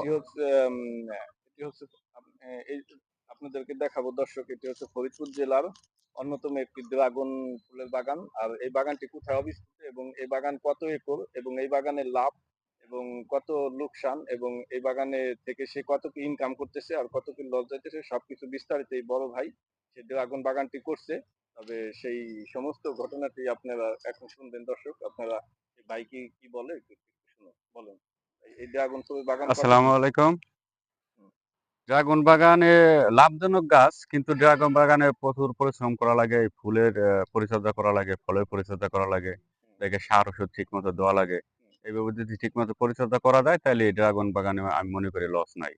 এটি হচ্ছে এটি হচ্ছে আপনাদেরকে দেখাবো দর্শক এটি হচ্ছে ফরিদপুর জেলার অন্যতম একটি ড্রাগন ফুলের বাগান। আর এই বাগানটি কোথায় অবস্থিত এবং এই বাগান কত একর এবং এই বাগানের লাভ এবং কত লোকসান এবং এই বাগানে থেকে সে কত কি ইনকাম করতেছে আর কত কি লস যাইতেছে সবকিছু বিস্তারিত এই বড় ভাই সে ড্রাগন বাগানটি করছে। তবে সেই সমস্ত ঘটনাটি আপনারা এখন শুনবেন দর্শক আপনারা ভাই কি কি বলে একটু শুনুন বলুন। এই- ড্রাগন ফুলের বাগান আসসালামু আলাইকুম। ড্রাগন বাগানে লাভজনক গাছ কিন্তু ড্রাগন বাগানে প্রচুর পরিশ্রম করা লাগে ফুলের পরিচর্যা করা লাগে ফলের পরিচর্যা করা লাগে সার ওষুধ ঠিক মতো দেওয়া লাগে। এইভাবে যদি ঠিক মতো পরিচর্যা করা যায় তাহলে ড্রাগন বাগানে আমি মনে করি লস নাই।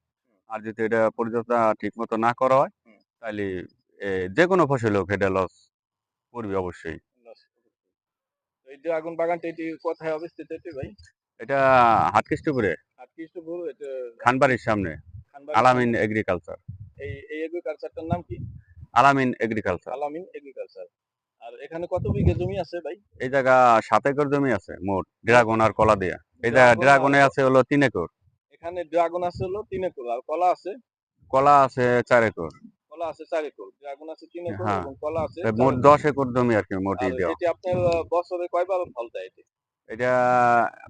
আর যদি এটা পরিচর্যা ঠিক মতো না করা হয় তাহলে যে কোনো ফসল হোক এটা লস করবে অবশ্যই। এই ড্রাগন বাগানটা এটি কোথায় অবস্থিত এটি ভাই? এটা হাটকৃষ্টপুরে এটা খানবাড়ির সামনে। আলামিন এগ্রিকালচার এই এই এগ্রিকালচারটার নাম কি? আলামিন এগ্রিকালচার আলামিন এগ্রিকালচার আর এখানে কত বিঘা জমি আছে ভাই? এই জায়গা সাত একর জমি আছে মোট। ড্রাগন আর কলা দিয়া। এই জায়গা ড্রাগনে আছে হলো তিন একর। এখানে ড্রাগন আছে হলো তিন একর আর কলা আছে? কলা আছে চার একর। কলা আছে চার একর ড্রাগন আছে তিন একর হ্যাঁ। এবং কলা আছে মোট দশ একর জমি আর কি মোট এটি আপনার বছরে কয়বার ফল দেয় এটি? এটা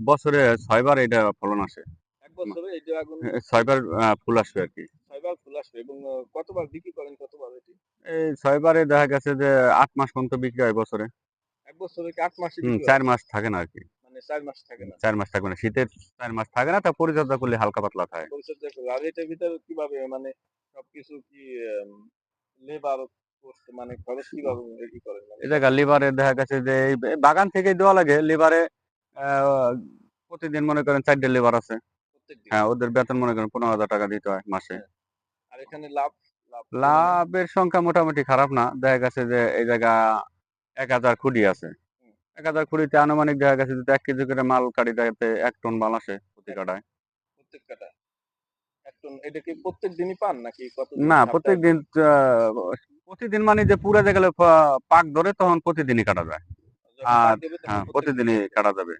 বছরে ছয়বার এটা ফলন আসে। এ, ছয়বার ফুল আসবে আর কি। ছয়বার ফুল আসবে এবং কতবার বিক্রি করেন কতবার এটি? এই ছয়বারে দেখা গেছে যে আট মাস পর্যন্ত বিক্রি হয় বছরে। এক বছরে আট মাসে হুম, বিক্রি হয়? চার মাস থাকে না আর কি। মানে চার মাস থাকে না। চার মাস থাকবে না শীতের চার মাস থাকে না তা পরিচর্যা করলে হালকা পাতলা থাকে। পরিচর্যা করে আর এটার ভিতরে কীভাবে মানে সবকিছু কি লেবার মানে খরচ কীভাবে ই করেন? এই লিভারে দেখা গেছে যে বাগান থেকে দেওয়া লাগে লিভারে প্রতিদিন মনে করেন চারটে লেবার আছে। হ্যাঁ ওদের বেতন মনে করেন পনেরো হাজার টাকা দিতে হয় মাসে। আর এখানে লাভ? লাভ লাভের সংখ্যা মোটামুটি খারাপ না। দেখা গেছে যে এই জায়গা এক হাজার খুঁড়ি আছে। এক হাজার খুঁড়িতে আনুমানিক দেখা গেছে যদি এক কেজি করে মাল কাটি দেখাতে এক টন মাল আসে প্রতি কাটায়। প্রত্যেক কাটা এক টন? এটা কি প্রত্যেক দিনই পান নাকি কত না প্রত্যেক দিন প্রতিদিন মানে যে পুরা পাক ধরে তখন প্রতিদিনই কাটা যায়। আর হ্যাঁ প্রতিদিনই কাটা যাবে।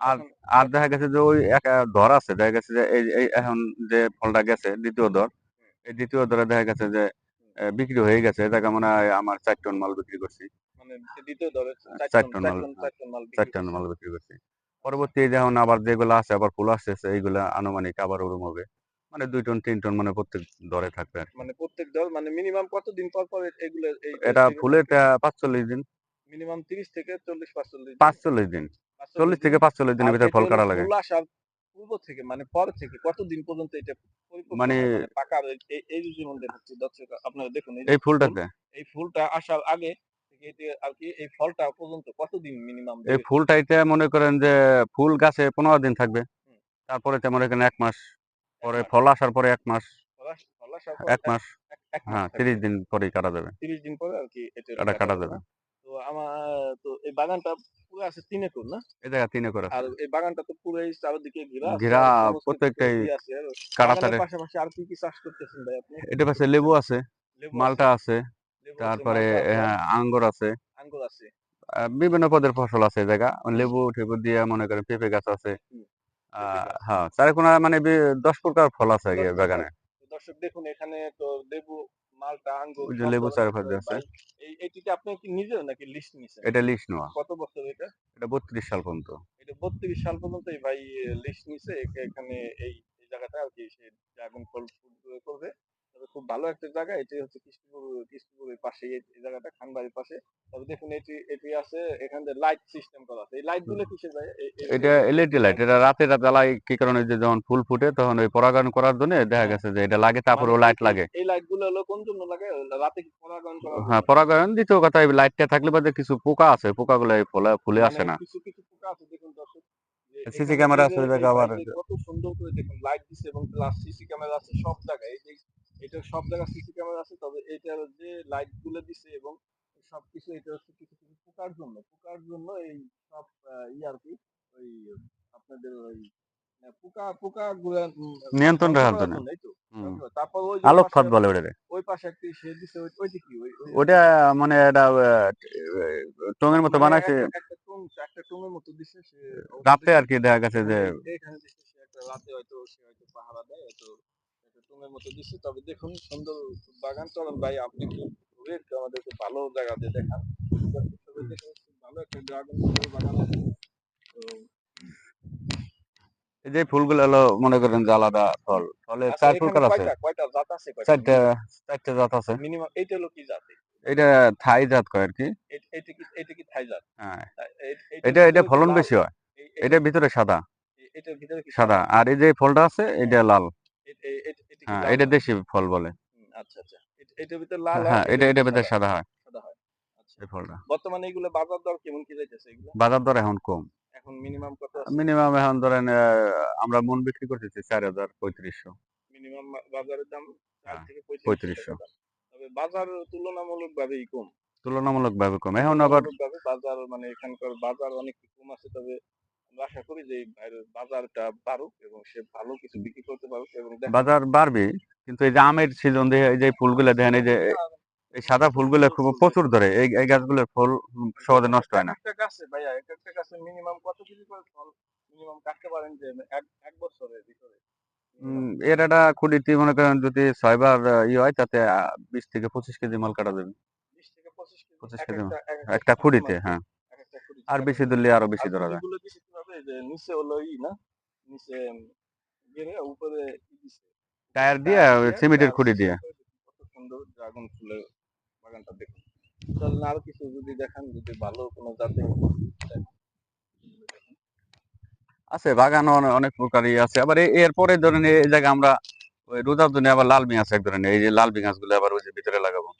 আর আর দেখা গেছে যে ওই এক ধর আছে দেখা গেছে যে এই এই এখন যে ফলটা গেছে দ্বিতীয় দর এই দ্বিতীয় দরে দেখা গেছে যে আহ, বিক্রি হয়ে গেছে জায়গা মনে হয় আমার চার টন মাল বিক্রি করছি। মানে দ্বিতীয় দরে চার টন মাল, চার টন মাল বিক্রি চার টন করছেন। মাল বিক্রি করছি। পরবর্তী যখন আবার যেগুলো আছে আবার ফুল আসতেছে এইগুলা আনুমানিক আবার ওরম হবে। মানে দুই টন তিন টন মানে প্রত্যেক দরে থাকবে আর কি। মানে প্রত্যেক দর মানে মিনিমাম কতদিন পর পর এগুলো এটা ফুলের পাঁচচল্লিশ দিন। মিনিমাম তিরিশ থেকে চল্লিশ পাঁচচল্লিশ পাঁচচল্লিশ দিন। চল্লিশ থেকে পাঁচচল্লিশ দিনের ভিতরে ফল কাটা লাগে। পূর্ব থেকে মানে পর থেকে কতদিন পর্যন্ত এটা মানে- হয়? পাকার এই- যেমন দেখাচ্ছি দর্শক আপনারা দেখুন এই ফুলটাতে? এই ফুলটা আসার আগে এটি কি এই ফলটা পর্যন্ত কতদিন মিনিমাম এই ফুলটাইতে মনে করেন যে ফুল গাছে পনেরো দিন থাকবে। তারপরে এখানে এক মাস পরে ফল আসার পরে এক মাস ফল আসার এক মাস এক- এক মাস হ্যাঁ তিরিশ দিন পরেই কাটা যাবে। তিরিশ দিন পরে আর কি এটা এটা কাটা যাবে। তো আমার তো এই বাগানটা পুরো আছে তিন একর না? এই জায়গা তিন একর আর এই বাগানটা তো পুরো এই চারিদিকে ঘেরা ঘেরা প্রত্যেকটাই কাটাতারে পাশাপাশি আর কি কি চাষ করতেছেন ভাই আপনি? এটা পাশে লেবু আছে মালটা আছে। তারপরে হ্যাঁ, আঙ্গুর আছে। আঙ্গুর আছে। বিভিন্ন পদের ফসল আছে জায়গা। লেবু ঠেবু দিয়ে মনে করেন পেঁপে গাছ আছে। হ্যাঁ চারিকোনা মানে দশ প্রকার ফল আছে বাগানে। দর্শক দেখুন এখানে তো লেবু মালটা আঙ্গুর লেবু চারপাশে আছে। আপনি কি নিজের নাকি লিস্ট নিছেন? এটা লিস্ট নেওয়া। কত বছর এটা? এটা বত্রিশ সাল পর্যন্ত। এটা বত্রিশ সাল পর্যন্ত এই ভাই লিস্ট নিছে। এখানে এই জায়গাটা আর কি সে ড্রাগন ফল করবে। তবে খুব ভালো একটা জায়গা। এটি হচ্ছে কৃষ্ণপুর পাশে এই জায়গাটা খানবাড়ির পাশে। তবে দেখুন এটি এটি আছে এখানে লাইট সিস্টেম করা আছে। এই লাইটগুলো কিসের এই- এটা এলইডি লাইট এটা রাতে জ্বালায় কি কারণে যে যখন ফুল ফুটে তখন ওই পরাগায়ন করার জন্য দেখা গেছে যে এটা লাগে তারপরে মানে লাইট লাগে। এই লাইটগুলো হলো কোন জন্য লাগে? রাতে কি পরাগায়ন করা হ্যাঁ? পরাগায়ন দ্বিতীয় কথা এই লাইটটা থাকলে বাদে কিছু পোকা আছে পোকাগুলো এই ফলে ফুলে আসে না। কিছু কিছু পোকা আছে দেখুন দর্শক এখানে ক্যামেরা আছে আবার কত সুন্দর করে দেখুন লাইট দিছে এবং প্লাস সিসি ক্যামেরা আছে সব জায়গায়। এই যে এটা সব জায়গায় সিসি ক্যামেরা আছে তবে এটার যে লাইটগুলো দিছে এবং সবকিছু এটা হচ্ছে কিছু কিছু পোকার জন্য। পোকার জন্য এই সব ই আর কি ওই আপনাদের ওই পোকা পোকা গুলা নিয়ন্ত্রণ রাখার জন্য। তারপর ওই বলে ওটারে ওই পাশে একটা সে দিছে ওইটা কি ওটা মানে এটা টঙের মতো মানে বানাইছে। একটা- একটা টুমের মতো দিছে সে রাতে আর কি দেখা গেছে যে এখানে দিছে সে একটা রাতে হয়তো সে হয়তো পাহারা দেয় হয়তো একটা টুমের মতো দিচ্ছে। তবে দেখুন সুন্দর বাগান চলন ভাই আপনি একটু ঘুরে একটু আমাদেরকে ভালো জায়গা দিয়ে দেখান। তবে দেখুন ভালো একটা ড্রাগন ফলের বাগান আছে। এই যে ফুলগুলো হলো মনে করেন যে আলাদা ফল। ফলে আচ্ছা, চার প্রকার আছে? কয়টা? কয়টা জাত আছে? চারটা চারটা জাত আছে। মিনিমাম এইটা হলো কি জাত? এটা থাই জাত কয় আর কি? এটা কি এটা কি থাই জাত? হ্যাঁ। এটা এটা ফলন বেশি হয়। এ- এটার ভিতরে সাদা। এটার ভিতরে কি সাদা। আর এই যে ফলটা আছে এটা লাল। এটা কি হ্যাঁ এটা দেশি ফল বলে। আচ্ছা আচ্ছা। এটার ভিতরে লাল হ্যাঁ এটা এটা ভিতরে সাদা সাদা হয়। সাদা হয়। আচ্ছা। এই ফলটা। বর্তমানে এগুলো বাজার দর কেমন কি যাইতেছে এগুলো? বাজার দর এখন কম। এখন মিনিমাম কত মিনিমাম এখন ধরেন আমরা মন বিক্রি করতেছি চার হাজার পঁয়ত্রিশশো। মিনিমাম বাজারের দাম হ্যাঁ, থেকে। তবে বাজার তুলনামূলক ভাবেই কম। তুলনামূলক ভাবে কম। এখন আবার বাজার মানে এখানকার বাজার অনেক কম আছে। তবে আমরা আশা করি যে বাজারটা বাড়ুক এবং সে ভালো কিছু বিক্রি করতে পারুক এবং বাজার বাড়বে কিন্তু এই যে আমের সিজন দিয়ে এই যে ফুলগুলো দেখেন এই যে এই সাদা ফুলগুলো খুব প্রচুর ধরে এই এই গাছগুলোর ফুল সহজে নষ্ট হয় না। একটা গাছে ভাইয়া এক একটা গাছে মিনিমাম কত কেজি করে ফল মিনিমাম কাটতে পারেন যে এক এক বছরের ভিতরে? এর একটা খুঁড়িতে মনে করেন যদি ছয়বার ই হয় তাতে বিশ থেকে পঁচিশ কেজি মাল কাটা যাবে। বিশ থেকে পঁচিশ কেজি 25 কেজি একটা- মাত্র, হ্যাঁ। আর বেশি ধরলে আরও বেশি ধরা যায়। নিচে হলো ই না নিচে উপরে টায়ার দিয়ে সিমেন্টের খুঁড়ি দিয়ে কত সুন্দর ড্রাগন ফুলের বাগানটা দেখুন চলেন আরও কিছু যদি দেখান যদি ভালো কোনো জাতের আছে বাগান অনেক প্রকারই আছে আবার এরপরে ধরেন এই জায়গায় আমরা ওই রোজার জন্য আবার লাল মিং আছে এক ধরনের এই যে লাল মিং গাছগুলো আবার ওই যে ভিতরে লাগাবো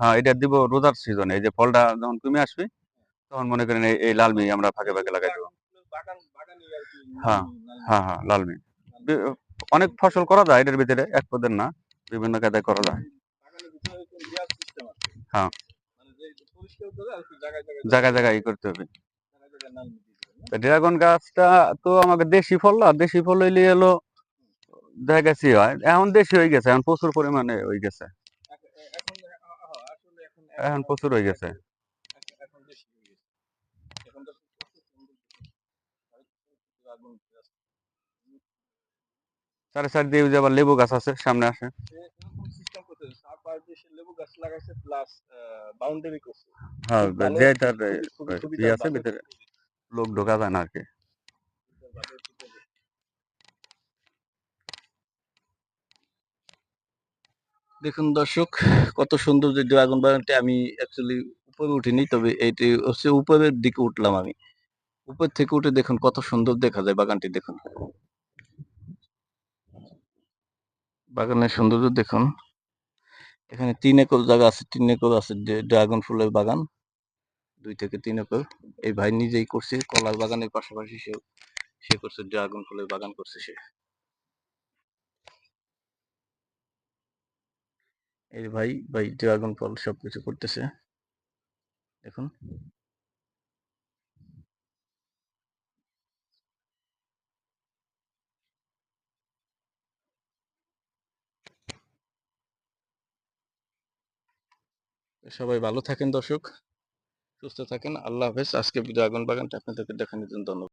হ্যাঁ এটা দিব রোজার সিজনে এই যে ফলটা যখন কমে আসবে তখন মনে করেন এই- এই লাল মিং আমরা ফাঁকে ফাঁকে লাগাই দেবো। হ্যাঁ, হ্যাঁ হ্যাঁ লাল মিং অনেক ফসল করা যায় এটার ভিতরে এক পদের না বিভিন্ন কায়দায় করা যায়। হ্যাঁ। মানে জায়গায় জায়গায় করতে হবে? ড্রাগন গাছটা তো আমাকে দেশি ফল না দেশি ফল হইলে এলো দেখা গেছে হয় এখন দেশি হয়ে গেছে এখন প্রচুর পরিমাণে হয়ে গেছে। এখন প্রচুর হয়ে গেছে এখন- এখন বেশি হয়ে গেছে। এখন তো প্রচুর সুন্দর ড্রাগন গাছ। চারি সাইড দিয়ে যে আবার লেবু গাছ আছে সামনে আসে। হ্যাঁ যে তার খুবই- খুবই- খুবই ইয়ে আছে ভিতরে লোক ঢোকা যায় না আর কি। দেখুন দর্শক কত সুন্দর যে ড্রাগন বাগানটি আমি অ্যাকচুয়ালি উপরে উঠিনি তবে এটি হচ্ছে উপরের দিকে উঠলাম আমি। উপর থেকে উঠে দেখুন কত সুন্দর দেখা যায় বাগানটি দেখুন। বাগানের সৌন্দর্য দেখুন। এখানে তিন একর জায়গা আছে, তিন একর আছে ড্রাগন ফুলের বাগান। দুই থেকে তিন একর। এই ভাই নিজেই করছে, কলার বাগানের পাশাপাশি সে সে করছে, ড্রাগন ফুলের বাগান করছে সে। এই ভাই ভাই ড্রাগন ফল সবকিছু করতেছে। দেখুন। সবাই ভালো থাকেন দর্শক। সুস্থ থাকেন। আল্লাহ হাফেজ। আজকে ড্রাগন বাগানটা আপনাদেরকে দেখানোর জন্য ধন্যবাদ।